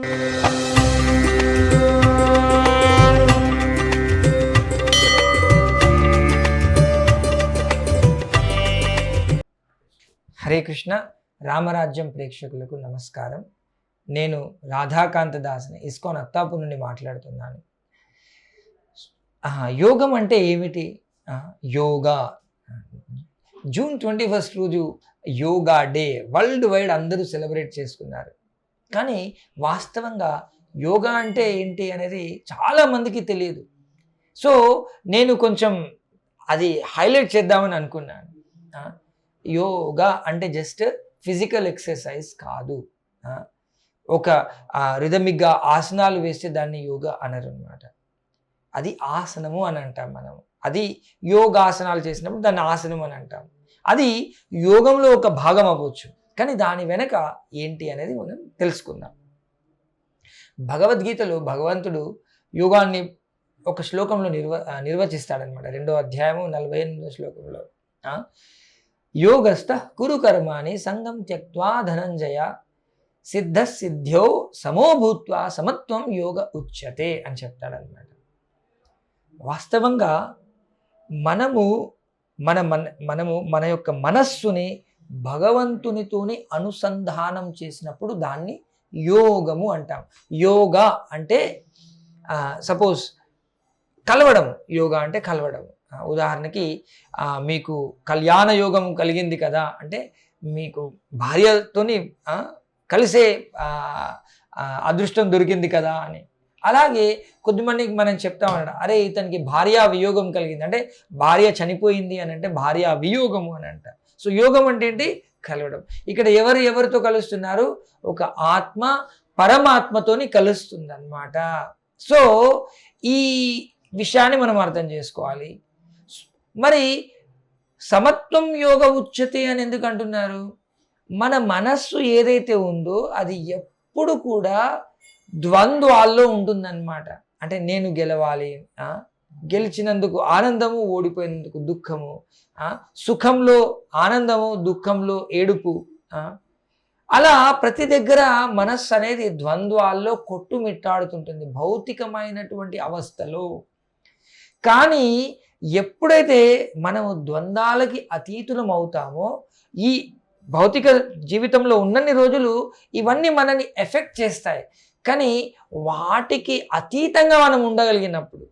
హరే కృష్ణ రామరాజ్యం ప్రేక్షకులకు నమస్కారం. నేను రాధాకాంత దాస్ని ఇస్కాన్ అత్తాపు నుండి మాట్లాడుతున్నాను. యోగం అంటే ఏమిటి? యోగా. జూన్ ట్వంటీ ఫస్ట్ రోజు యోగా డే వరల్డ్ వైడ్ అందరూ సెలబ్రేట్ చేసుకున్నారు. కానీ వాస్తవంగా యోగా అంటే ఏంటి అనేది చాలామందికి తెలియదు. సో నేను కొంచెం అది హైలైట్ చేద్దామని అనుకున్నాను. యోగా అంటే జస్ట్ ఫిజికల్ ఎక్సర్సైజ్ కాదు. ఒక రిధమిగ్గా ఆసనాలు వేస్తే దాన్ని యోగా అనరు అనమాట అది ఆసనము అని అంటాం మనం. అది యోగాసనాలు చేసినప్పుడు దాన్ని ఆసనం అని అంటాం. అది యోగంలో ఒక భాగం అవ్వచ్చు. కానీ దాని వెనక ఏంటి అనేది మనం తెలుసుకుందాం. భగవద్గీతలో భగవంతుడు యోగాన్ని ఒక శ్లోకంలో నిర్వ నిర్వచిస్తాడనమాట రెండో అధ్యాయము నలభై ఎనిమిదో శ్లోకంలో. యోగస్థ కురు సంగం త్యక్వా ధనంజయ సిద్ధ సిద్ధ్యో సమోభూత్వా సమత్వం యోగ ఉచ్యతే అని చెప్తాడనమాట వాస్తవంగా మనము మన మన మనము మన యొక్క మనస్సుని భగవంతునితోని అనుసంధానం చేసినప్పుడు దాన్ని యోగము అంటాం. యోగా అంటే సపోజ్ కలవడం. యోగా అంటే కలవడం. ఉదాహరణకి మీకు కళ్యాణ యోగం కలిగింది కదా అంటే మీకు భార్యతోని కలిసే అదృష్టం దొరికింది కదా అని. అలాగే కొద్దిమందికి మనం చెప్తామన్నాడు అరే ఇతనికి భార్య వియోగం కలిగింది అంటే భార్య చనిపోయింది అని అంటే భార్య వియోగము అని అంట. సో యోగం అంటే ఏంటి? కలవడం. ఇక్కడ ఎవరు ఎవరితో కలుస్తున్నారు? ఒక ఆత్మ పరమాత్మతోని కలుస్తుంది అనమాట సో ఈ విషయాన్ని మనం అర్థం చేసుకోవాలి. మరి సమత్వం యోగ ఉచ్యతే అని ఎందుకు అంటున్నారు? మన మనస్సు ఏదైతే ఉందో అది ఎప్పుడు కూడా ద్వంద్వాల్లో ఉంటుందన్నమాట. అంటే నేను గెలవాలి గెలిచినందుకు ఆనందము ఓడిపోయినందుకు దుఃఖము సుఖంలో ఆనందము దుఃఖంలో ఏడుపు అలా ప్రతి దగ్గర మనస్సు అనేది ద్వంద్వాల్లో కొట్టుమిట్టాడుతుంటుంది భౌతికమైనటువంటి అవస్థలో. కానీ ఎప్పుడైతే మనము ద్వంద్వాలకి అతీతులం అవుతామో ఈ భౌతిక జీవితంలో ఉన్నన్ని రోజులు ఇవన్నీ మనని ఎఫెక్ట్ చేస్తాయి. కానీ వాటికి అతీతంగా మనం ఉండగలిగినప్పుడు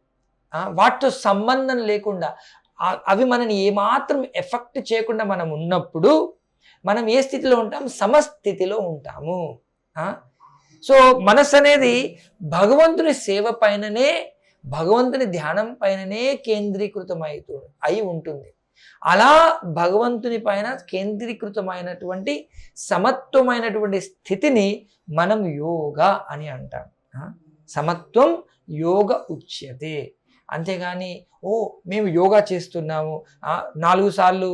వాటితో సంబంధం లేకుండా అవి మనని ఏమాత్రం ఎఫెక్ట్ చేయకుండా మనం ఉన్నప్పుడు మనం ఏ స్థితిలో ఉంటాం? సమస్థితిలో ఉంటాము. సో మనసు అనేది భగవంతుని సేవ పైననే భగవంతుని ధ్యానం పైననే కేంద్రీకృతమైతు అయి ఉంటుంది. అలా భగవంతుని పైన కేంద్రీకృతమైనటువంటి సమత్వమైనటువంటి స్థితిని మనం యోగా అని అంటాం. సమత్వం యోగ ఉచ్యతే. అంతేగాని ఓ మేము యోగా చేస్తున్నాము. నాలుగు సార్లు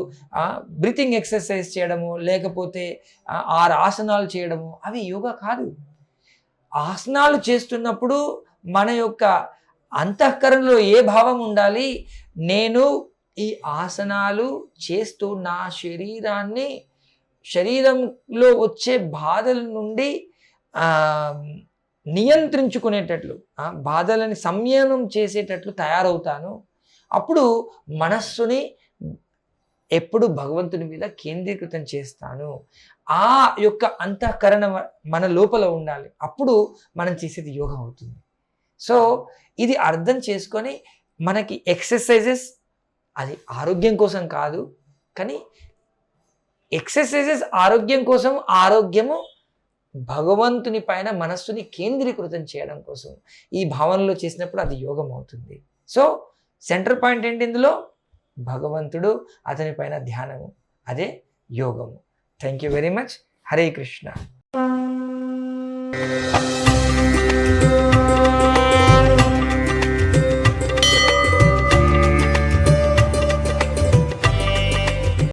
బ్రీతింగ్ ఎక్సర్సైజ్ చేయడము లేకపోతే ఆరు ఆసనాలు చేయడము అవి యోగా కాదు. ఆసనాలు చేస్తున్నప్పుడు మన యొక్క అంతఃకరణలో ఏ భావం ఉండాలి? నేను ఈ ఆసనాలు చేస్తూ నా శరీరాన్ని శరీరంలో వచ్చే బాధల నుండి నియంత్రించుకునేటట్లు బాధలని సంయమనం చేసేటట్లు తయారవుతాను. అప్పుడు మనస్సుని ఎప్పుడు భగవంతుని మీద కేంద్రీకృతం చేస్తాను. ఆ యొక్క అంతఃకరణ మన లోపల ఉండాలి. అప్పుడు మనం చేసేది యోగం అవుతుంది. సో ఇది అర్థం చేసుకొని మనకి ఎక్సర్సైజెస్ అది ఆరోగ్యం కోసం కాదు కానీ ఎక్సర్సైజెస్ ఆరోగ్యం కోసం ఆరోగ్యము భగవంతుని పైన మనస్సుని కేంద్రీకృతం చేయడం కోసం ఈ భావనలో చేసినప్పుడు అది యోగం అవుతుంది. సో సెంటర్ పాయింట్ ఏంటి ఇందులో? భగవంతుడు అతని పైన ధ్యానము అదే యోగము. Thank you very much Hare Krishna.